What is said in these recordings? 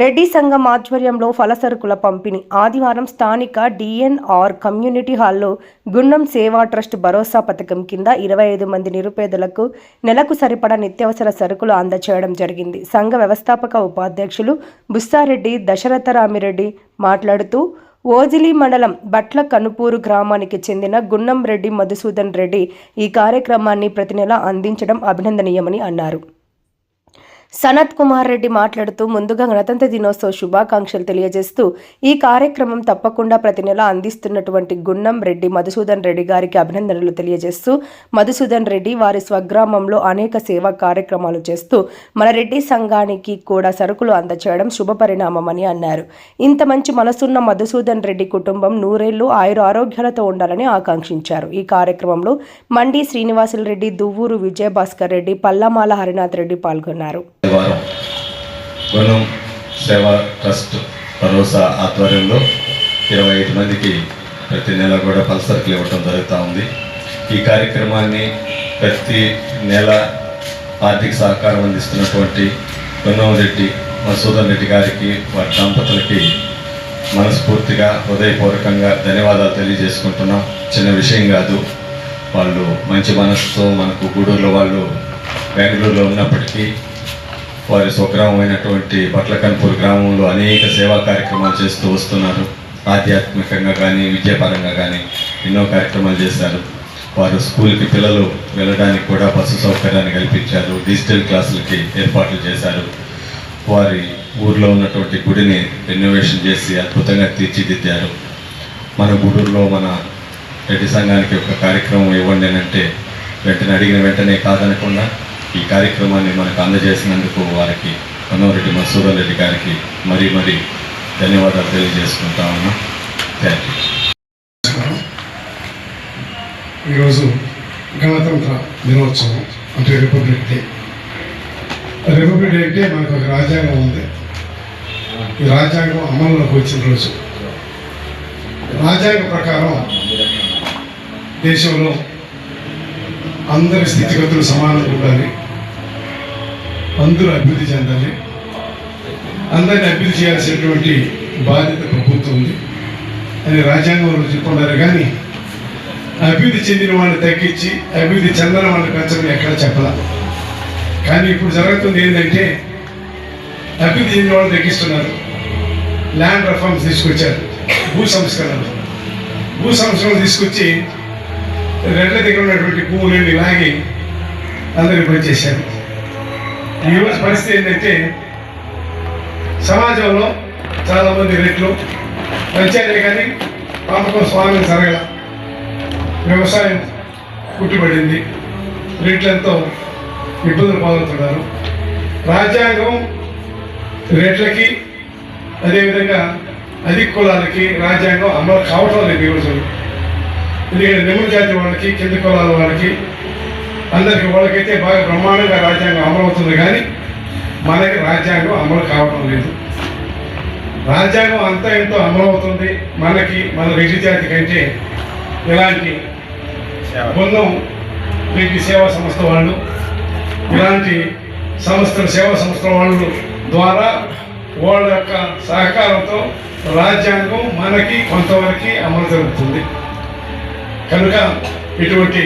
రెడ్డి సంఘం ఆధ్వర్యంలో ఫలసరుకుల పంపిణీ. ఆదివారం స్థానిక డిఎన్ఆర్ కమ్యూనిటీ హాల్లో గుండం సేవా ట్రస్ట్ భరోసా పథకం కింద ఇరవై ఐదు మంది నిరుపేదలకు నెలకు సరిపడా నిత్యావసర సరుకులు అందచేయడం జరిగింది. సంఘ వ్యవస్థాపక ఉపాధ్యక్షులు బుస్సారెడ్డి దశరథరామిరెడ్డి మాట్లాడుతూ ఓజిలి మండలం బట్ల కనుపూరు గ్రామానికి చెందిన గున్నం రెడ్డి మధుసూదన్ రెడ్డి ఈ కార్యక్రమాన్ని ప్రతి నెల అందించడం అభినందనీయమని అన్నారు. సనత్ కుమార్ రెడ్డి మాట్లాడుతూ ముందుగా గణతంత్ర దినోత్సవ శుభాకాంక్షలు తెలియజేస్తూ ఈ కార్యక్రమం తప్పకుండా ప్రతి నెల అందిస్తున్నటువంటి గున్నం రెడ్డి మధుసూదన్ రెడ్డి గారికి అభినందనలు తెలియజేస్తూ మధుసూదన్ రెడ్డి వారి స్వగ్రామంలో అనేక సేవా కార్యక్రమాలు చేస్తూ మన రెడ్డి సంఘానికి కూడా సరుకులు అందచేయడం శుభపరిణామమని అన్నారు. ఇంత మంచి మనసున్న మధుసూదన్ రెడ్డి కుటుంబం నూరేళ్ళు ఆయుర ఆరోగ్యాలతో ఉండాలని ఆకాంక్షించారు. ఈ కార్యక్రమంలో మండి శ్రీనివాసులు రెడ్డి దువ్వూరు విజయభాస్కర్ రెడ్డి పల్లమాల హరినాథ్ రెడ్డి పాల్గొన్నారు. వారం గుణం సేవా ట్రస్ట్ భరోసా ఆధ్వర్యంలో ఇరవై ఐదు మందికి ప్రతి నెల కూడా పల్సర్కులు ఇవ్వటం జరుగుతూ ఉంది. ఈ కార్యక్రమాన్ని ప్రతి నెల ఆర్థిక సహకారం అందిస్తున్నటువంటి గుణం రెడ్డి మసూదన్ రెడ్డి గారికి వారి దంపతులకి మనస్ఫూర్తిగా హృదయపూర్వకంగా ధన్యవాదాలు తెలియజేసుకుంటున్నాం. చిన్న విషయం కాదు వాళ్ళు మంచి మనసుతో మనకు గూడూరులో వాళ్ళు బెంగళూరులో ఉన్నప్పటికీ వారి స్వగ్రామమైనటువంటి బట్లకన్పూర్ గ్రామంలో అనేక సేవా కార్యక్రమాలు చేస్తూ వస్తున్నారు. ఆధ్యాత్మికంగా కానీ విద్యాపరంగా కానీ ఎన్నో కార్యక్రమాలు చేశారు. వారు స్కూల్కి పిల్లలు వెళ్ళడానికి కూడా బస్సు సౌకర్యాన్ని కల్పించారు. డిజిటల్ క్లాసులకి ఏర్పాట్లు చేశారు. వారి ఊర్లో ఉన్నటువంటి గుడిని రెనోవేషన్ చేసి అద్భుతంగా తీర్చిదిద్దారు. మన గూడూరులో మన రెడ్డి సంఘానికి ఒక కార్యక్రమం ఇవ్వండి అంటే వెంటనే అడిగిన వెంటనే కాదనకుండా ఈ కార్యక్రమాన్ని మనకు అందజేసినందుకు వారికి మనోరెడ్డి మసూరం గారికి మరీ మరీ ధన్యవాదాలు తెలియజేసుకుంటా ఉన్నా. థ్యాంక్ యూ ఈరోజు గణతంత్ర దినోత్సవం అంటే రిపబ్లిక్ డే రిపబ్లిక్ డే అంటే మనకు ఒక రాజ్యాంగం ఉంది. ఈ రాజ్యాంగం అమల్లోకి వచ్చిన రోజు. రాజ్యాంగ ప్రకారం దేశంలో అందరి స్థితిగతులు సమానంగా ఉండాలి. అందరూ అభివృద్ధి చెందాలి. అందరిని అభివృద్ధి చేయాల్సినటువంటి బాధ్యత ప్రభుత్వం ఉంది. అని రాజ్యాంగంలో చెప్పుకున్నారు కానీ అభివృద్ధి చెందిన వాళ్ళని తగ్గించి అభివృద్ధి చెందిన వాళ్ళని పెంచడం ఎక్కడ చెప్పాల. కానీ ఇప్పుడు జరుగుతుంది ఏంటంటే అభివృద్ధి చెందిన వాళ్ళు తగ్గిస్తున్నారు. ల్యాండ్ రిఫార్మ్స్ తీసుకొచ్చారు. భూ సంస్కరణలు. భూ సంస్కరణలు తీసుకొచ్చి రెడ్ల దగ్గర ఉన్నటువంటి భూములని లాగి అందరికి పనిచేశారు. ఈరోజు పరిస్థితి ఏంటంటే సమాజంలో చాలామంది రెట్లు పంచాయతీ కానీ పాపకం స్వామి జరగల వ్యవసాయం కుట్టుబడింది రేట్లెంతో ఇబ్బందులు పాల్గొంటున్నారు రాజ్యాంగం రేట్లకి అదేవిధంగా అధిక కులాలకి రాజ్యాంగం అమలు కావటం లేదు ఈ రోజు ఎందుకంటే నిమ్మ జాతి వాళ్ళకి కింద కులాల వాళ్ళకి అందరికి వాళ్ళకైతే బాగా బ్రహ్మాండంగా రాజ్యాంగం అమలు అవుతుంది కానీ మనకి రాజ్యాంగం అమలు కావటం లేదు. రాజ్యాంగం అంతా ఎంతో అమలు అవుతుంది. మనకి మన రెడ్డి జాతి కంటే ఇలాంటి బృందం వీటి సేవా సంస్థ వాళ్ళు ఇలాంటి సంస్థల సేవా సంస్థల వాళ్ళు ద్వారా వాళ్ళ యొక్క సహకారంతో రాజ్యాంగం మనకి కొంతవరకు అమలు జరుగుతుంది. కనుక ఇటువంటి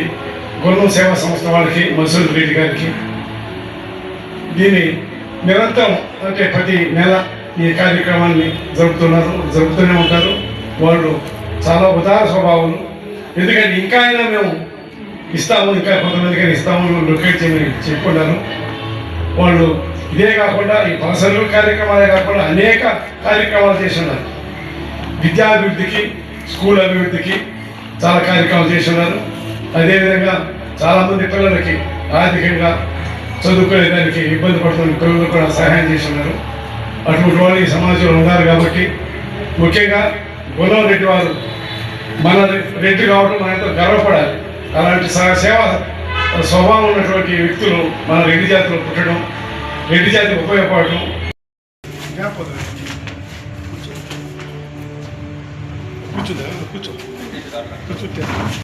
గుణం సేవా సంస్థ వాళ్ళకి మసూద్ రెడ్డి గారికి. దీన్ని నిరంతరం అంటే ప్రతి నెల ఈ కార్యక్రమాన్ని జరుపుతున్నారు జరుపుతూనే ఉంటారు. వాళ్ళు చాలా ఉదార స్వభావం. ఎందుకంటే ఇంకా అయినా మేము ఇస్తాము ఇంకా కొంతమందికి ఇస్తాము లొకేట్ చేయమని చెప్పుకున్నారు. వాళ్ళు ఇదే కాకుండా ఈ పలసలు కార్యక్రమాలే కాకుండా అనేక కార్యక్రమాలు చేస్తున్నారు. విద్యాభివృద్ధికి స్కూల్ అభివృద్ధికి చాలా కార్యక్రమాలు చేస్తున్నారు. అదేవిధంగా చాలామంది పిల్లలకి ఆర్థికంగా చదువుకునే దానికి ఇబ్బంది పడుతున్న పిల్లలు కూడా సహాయం చేస్తున్నారు. అటువంటి వాళ్ళు ఈ సమాజంలో ఉన్నారు కాబట్టి ముఖ్యంగా గుణం రెడ్డి వారు మన రెడ్డి కావడం మన ఎంతో గర్వపడాలి. అలాంటి సేవ స్వభావం ఉన్నటువంటి వ్యక్తులు మన రెడ్డి జాతిలో పుట్టడం రెడ్డి జాతికి ఉపయోగపడటం కూర్చుందా కూర్చో. కూర్చుంటే